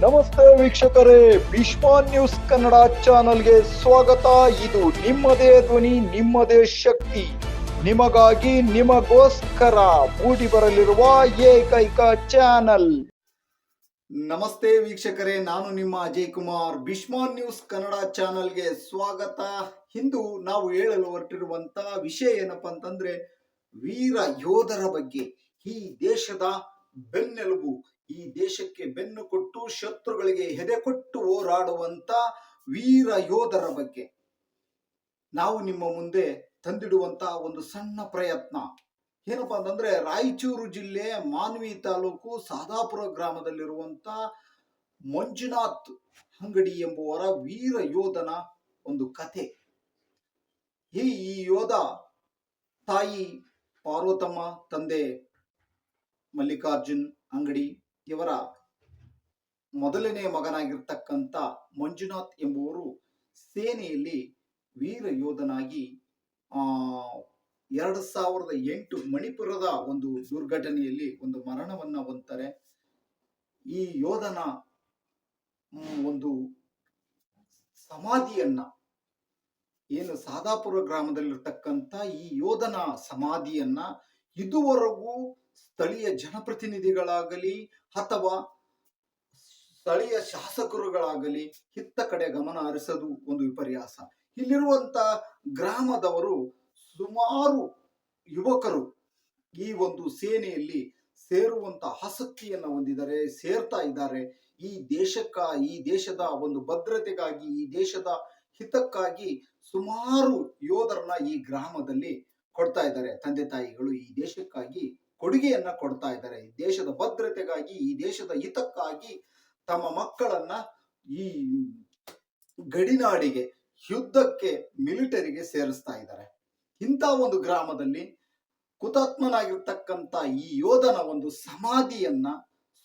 ನಮಸ್ತೆ ವೀಕ್ಷಕರೇ ಭೀಷ್ಮ ನ್ಯೂಸ್ ಕನ್ನಡ ಚಾನಲ್ಗೆ ಸ್ವಾಗತ. ಇದು ನಿಮ್ಮದೇ ಧ್ವನಿ, ನಿಮ್ಮದೇ ಶಕ್ತಿ. ನಿಮಗಾಗಿ ನಿಮಗೋಸ್ಕರ ಮೂಡಿ ಬರಲಿರುವ ಏಕೈಕ ಚಾನಲ್. ನಮಸ್ತೆ ವೀಕ್ಷಕರೇ, ನಾನು ನಿಮ್ಮ ಅಜಯ್ ಕುಮಾರ್. ಭೀಷ್ಮ ನ್ಯೂಸ್ ಕನ್ನಡ ಚಾನಲ್ಗೆ ಸ್ವಾಗತ. ಇಂದು ನಾವು ಹೇಳಲು ಹೊರಟಿರುವಂತಹ ವಿಷಯ ಏನಪ್ಪಾ ಅಂತಂದ್ರೆ ವೀರ ಯೋಧರ ಬಗ್ಗೆ. ಈ ದೇಶದ ಬೆನ್ನೆಲುಬು, ಈ ದೇಶಕ್ಕೆ ಬೆನ್ನು ಕೊಟ್ಟು ಶತ್ರುಗಳಿಗೆ ಹೆದೆ ಕೊಟ್ಟು ಹೋರಾಡುವಂತ ವೀರ ಯೋಧರ ಬಗ್ಗೆ. ನಾವು ನಿಮ್ಮ ಮುಂದೆ ತಂದಿಡುವಂತ ಒಂದು ಸಣ್ಣ ಪ್ರಯತ್ನ. ಏನಪ್ಪಾ ಅಂತಂದ್ರೆ, ರಾಯಚೂರು ಜಿಲ್ಲೆ ಮಾನ್ವಿ ತಾಲೂಕು ಸಾದಾಪುರ ಗ್ರಾಮದಲ್ಲಿರುವಂತ ಮಂಜುನಾಥ್ ಅಂಗಡಿ ಎಂಬುವರ ವೀರ ಯೋಧನ ಒಂದು ಕಥೆ ಈ ಈ ಯೋಧ, ತಾಯಿ ಪಾರ್ವತಮ್ಮ, ತಂದೆ ಮಲ್ಲಿಕಾರ್ಜುನ್ ಅಂಗಡಿ ಇವರ ಮೊದಲನೇ ಮಗನಾಗಿರ್ತಕ್ಕಂಥ ಮಂಜುನಾಥ್ ಎಂಬುವರು ಸೇನೆಯಲ್ಲಿ ವೀರ ಯೋಧನಾಗಿ, ಆ, ಎರಡು ಸಾವಿರದ ಎಂಟು ಮಣಿಪುರದ ಒಂದು ದುರ್ಘಟನೆಯಲ್ಲಿ ಒಂದು ಮರಣವನ್ನ ಹೊಂದ್ತಾರೆ. ಈ ಯೋಧನ ಒಂದು ಸಮಾಧಿಯನ್ನ, ಏನು ಸಾದಾಪುರ ಗ್ರಾಮದಲ್ಲಿರ್ತಕ್ಕಂಥ ಈ ಯೋಧನ ಸಮಾಧಿಯನ್ನ ಇದುವರೆಗೂ ಸ್ಥಳೀಯ ಜನಪ್ರತಿನಿಧಿಗಳಾಗಲಿ ಅಥವಾ ಸ್ಥಳೀಯ ಶಾಸಕರುಗಳಾಗಲಿ ಹಿತ್ತ ಕಡೆ ಗಮನ ಹರಿಸೋದು ಒಂದು ವಿಪರ್ಯಾಸ. ಇಲ್ಲಿರುವಂತ ಗ್ರಾಮದವರು ಸುಮಾರು ಯುವಕರು ಈ ಒಂದು ಸೇನೆಯಲ್ಲಿ ಸೇರುವಂತ ಆಸಕ್ತಿಯನ್ನು ಹೊಂದಿದ್ದಾರೆ, ಸೇರ್ತಾ ಇದ್ದಾರೆ. ಈ ದೇಶಕ್ಕ, ಈ ದೇಶದ ಒಂದು ಭದ್ರತೆಗಾಗಿ, ಈ ದೇಶದ ಹಿತಕ್ಕಾಗಿ ಸುಮಾರು ಯೋಧರನ್ನ ಈ ಗ್ರಾಮದಲ್ಲಿ ಕೊಡ್ತಾ ಇದ್ದಾರೆ. ತಂದೆ ತಾಯಿಗಳು ಈ ದೇಶಕ್ಕಾಗಿ ಕೊಡುಗೆಯನ್ನ ಕೊಡ್ತಾ ಇದ್ದಾರೆ. ಈ ದೇಶದ ಭದ್ರತೆಗಾಗಿ, ಈ ದೇಶದ ಹಿತಕ್ಕಾಗಿ ತಮ್ಮ ಮಕ್ಕಳನ್ನ ಈ ಗಡಿನಾಡಿಗೆ, ಯುದ್ಧಕ್ಕೆ, ಮಿಲಿಟರಿಗೆ ಸೇರಿಸ್ತಾ ಇದ್ದಾರೆ. ಇಂಥ ಒಂದು ಗ್ರಾಮದಲ್ಲಿ ಹುತಾತ್ಮನಾಗಿರ್ತಕ್ಕಂಥ ಈ ಯೋಧನ ಒಂದು ಸಮಾಧಿಯನ್ನ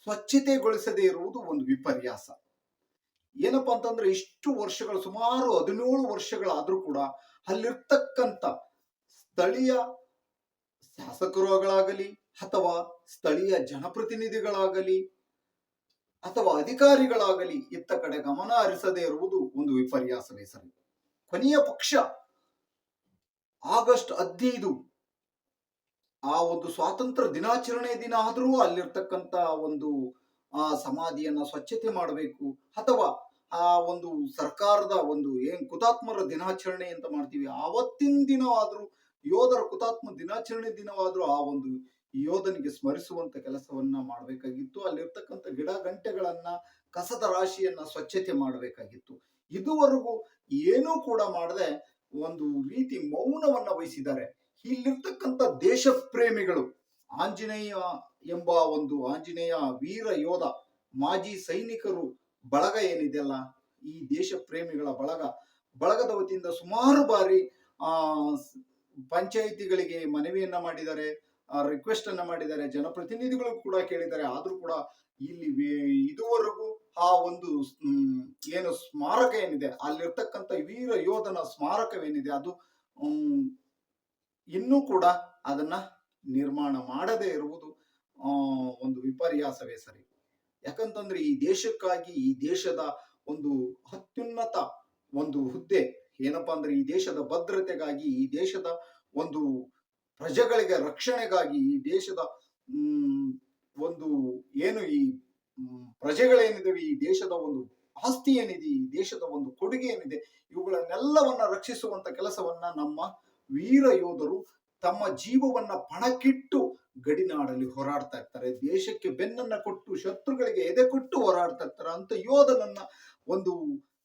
ಸ್ವಚ್ಛತೆಗೊಳಿಸದೇ ಇರುವುದು ಒಂದು ವಿಪರ್ಯಾಸ. ಏನಪ್ಪಾ ಅಂತಂದ್ರೆ ಇಷ್ಟು ವರ್ಷಗಳು, ಸುಮಾರು ಹದಿನೇಳು ವರ್ಷಗಳಾದ್ರೂ ಕೂಡ ಅಲ್ಲಿರ್ತಕ್ಕಂಥ ಸ್ಥಳೀಯ ಶಾಸಕರುಗಳಾಗಲಿ ಅಥವಾ ಸ್ಥಳೀಯ ಜನಪ್ರತಿನಿಧಿಗಳಾಗಲಿ ಅಥವಾ ಅಧಿಕಾರಿಗಳಾಗಲಿ ಇತ್ತ ಕಡೆ ಗಮನ ಹರಿಸದೇ ಇರುವುದು ಒಂದು ವಿಪರ್ಯಾಸವೇ ಸರಿ ಕೊನೆಯ ಪಕ್ಷ ಆಗಸ್ಟ್ ಹದಿನೈದು ಆ ಒಂದು ಸ್ವಾತಂತ್ರ್ಯ ದಿನಾಚರಣೆ ದಿನ ಆದರೂ ಅಲ್ಲಿರ್ತಕ್ಕಂಥ ಒಂದು, ಆ, ಸಮಾಧಿಯನ್ನ ಸ್ವಚ್ಛತೆ ಮಾಡಬೇಕು ಅಥವಾ ಆ ಒಂದು ಸರ್ಕಾರದ ಒಂದು ಏನ್ ಹುತಾತ್ಮರ ದಿನಾಚರಣೆ ಅಂತ ಮಾಡ್ತೀವಿ, ಆವತ್ತಿನ ದಿನವಾದ್ರೂ ಯೋಧರ ಹುತಾತ್ಮ ದಿನಾಚರಣೆ ದಿನವಾದ್ರೂ ಆ ಒಂದು ಯೋಧನಿಗೆ ಸ್ಮರಿಸುವಂತ ಕೆಲಸವನ್ನ ಮಾಡಬೇಕಾಗಿತ್ತು. ಅಲ್ಲಿರ್ತಕ್ಕಂಥ ಗಿಡ ಗಂಟೆಗಳನ್ನ, ಕಸದ ರಾಶಿಯನ್ನ ಸ್ವಚ್ಛತೆ ಮಾಡಬೇಕಾಗಿತ್ತು. ಇದುವರೆಗೂ ಏನೂ ಕೂಡ ಮಾಡದೆ ಒಂದು ರೀತಿ ಮೌನವನ್ನ ವಹಿಸಿದ್ದಾರೆ. ಇಲ್ಲಿರ್ತಕ್ಕಂಥ ದೇಶ ಪ್ರೇಮಿಗಳು ಆಂಜನೇಯ ಎಂಬ ಒಂದು ಆಂಜನೇಯ ವೀರ ಯೋಧ, ಮಾಜಿ ಸೈನಿಕರು ಬಳಗ ಏನಿದೆಯಲ್ಲ ಈ ದೇಶ ಪ್ರೇಮಿಗಳ ಬಳಗ. ಬಳಗದ ವತಿಯಿಂದ ಸುಮಾರು ಬಾರಿ, ಆ ಪಂಚಾಯಿತಿಗಳಿಗೆ ಮನವಿಯನ್ನ ಮಾಡಿದ್ದಾರೆ. ರಿಕ್ವೆಸ್ಟ್ ಅನ್ನ ಮಾಡಿದ್ದಾರೆ. ಜನಪ್ರತಿನಿಧಿಗಳು ಕೂಡ ಕೇಳಿದ್ದಾರೆ. ಆದ್ರೂ ಕೂಡ ಇಲ್ಲಿ ಇದುವರೆಗೂ ಆ ಒಂದು ಏನು ಸ್ಮಾರಕ ಏನಿದೆ, ಅಲ್ಲಿರ್ತಕ್ಕಂಥ ವೀರ ಯೋಧನ ಸ್ಮಾರಕವೇನಿದೆ, ಅದು ಇನ್ನೂ ಕೂಡ ಅದನ್ನ ನಿರ್ಮಾಣ ಮಾಡದೇ ಇರುವುದು ಒಂದು ವಿಪರ್ಯಾಸವೇ ಸರಿ. ಯಾಕಂತಂದ್ರೆ ಈ ದೇಶಕ್ಕಾಗಿ, ಈ ದೇಶದ ಒಂದು ಅತ್ಯುನ್ನತ ಒಂದು ಹುದ್ದೆ, ಏನಪ್ಪಾ ಅಂದ್ರೆ ಈ ದೇಶದ ಭದ್ರತೆಗಾಗಿ, ಈ ದೇಶದ ಒಂದು ಪ್ರಜೆಗಳಿಗೆ ರಕ್ಷಣೆಗಾಗಿ ಈ ದೇಶದ ಒಂದು ಏನು ಈ ಪ್ರಜೆಗಳೇನಿದವೆ ಪ್ರಜೆಗಳೇನಿದೆ ಈ ದೇಶದ ಒಂದು ಆಸ್ತಿ ಏನಿದೆ, ಈ ದೇಶದ ಒಂದು ಕೊಡುಗೆ ಏನಿದೆ, ಇವುಗಳನ್ನೆಲ್ಲವನ್ನ ರಕ್ಷಿಸುವಂತ ಕೆಲಸವನ್ನ ನಮ್ಮ ವೀರ ಯೋಧರು ತಮ್ಮ ಜೀವವನ್ನ ಪಣಕ್ಕಿಟ್ಟು ಗಡಿನಾಡಲ್ಲಿ ಹೋರಾಡ್ತಾ ಇರ್ತಾರೆ. ದೇಶಕ್ಕೆ ಬೆನ್ನನ್ನ ಕೊಟ್ಟು, ಶತ್ರುಗಳಿಗೆ ಎದೆ ಕೊಟ್ಟು ಹೋರಾಡ್ತಾ ಇರ್ತಾರೆ. ಅಂತ ಯೋಧನನ್ನ ಒಂದು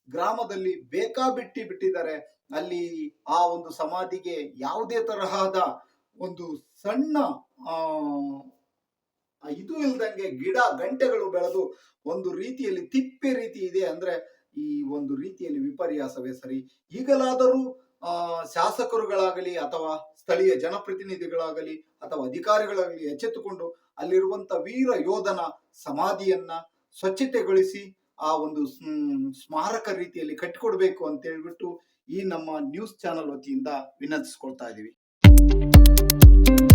ಗ್ರಾಮದಲ್ಲಿ ಬೇಕಾಬಿಟ್ಟಿ ಬಿಟ್ಟಿದ್ದಾರೆ. ಅಲ್ಲಿ ಆ ಒಂದು ಸಮಾಧಿಗೆ ಯಾವುದೇ ತರಹದ ಒಂದು ಸಣ್ಣ, ಆ ಇದು ಇಲ್ದಂಗೆ ಗಿಡ, ಗಂಟೆಗಳು ಬೆಳೆದು ಒಂದು ರೀತಿಯಲ್ಲಿ ತಿಪ್ಪೆ ರೀತಿ ಇದೆ ಅಂದ್ರೆ ಈ ಒಂದು ರೀತಿಯಲ್ಲಿ ವಿಪರ್ಯಾಸವೇ ಸರಿ. ಈಗಲಾದರೂ, ಆ, ಶಾಸಕರುಗಳಾಗಲಿ ಅಥವಾ ಸ್ಥಳೀಯ ಜನಪ್ರತಿನಿಧಿಗಳಾಗಲಿ ಅಥವಾ ಅಧಿಕಾರಿಗಳಾಗಲಿ ಎಚ್ಚೆತ್ತುಕೊಂಡು ಅಲ್ಲಿರುವಂತ ವೀರ ಯೋಧನ ಸಮಾಧಿಯನ್ನ ಸ್ವಚ್ಛತೆಗೊಳಿಸಿ ಆ ಒಂದು ಸ್ಮಾರಕ ರೀತಿಯಲ್ಲಿ ಕಟ್ಟಿಕೊಡ್ಬೇಕು ಅಂತ ಹೇಳ್ಬಿಟ್ಟು ಈ ನಮ್ಮ ನ್ಯೂಸ್ ಚಾನೆಲ್ ವತಿಯಿಂದ ವಿನಂತಿಸ್ಕೊಳ್ತಾ ಇದೀವಿ thank you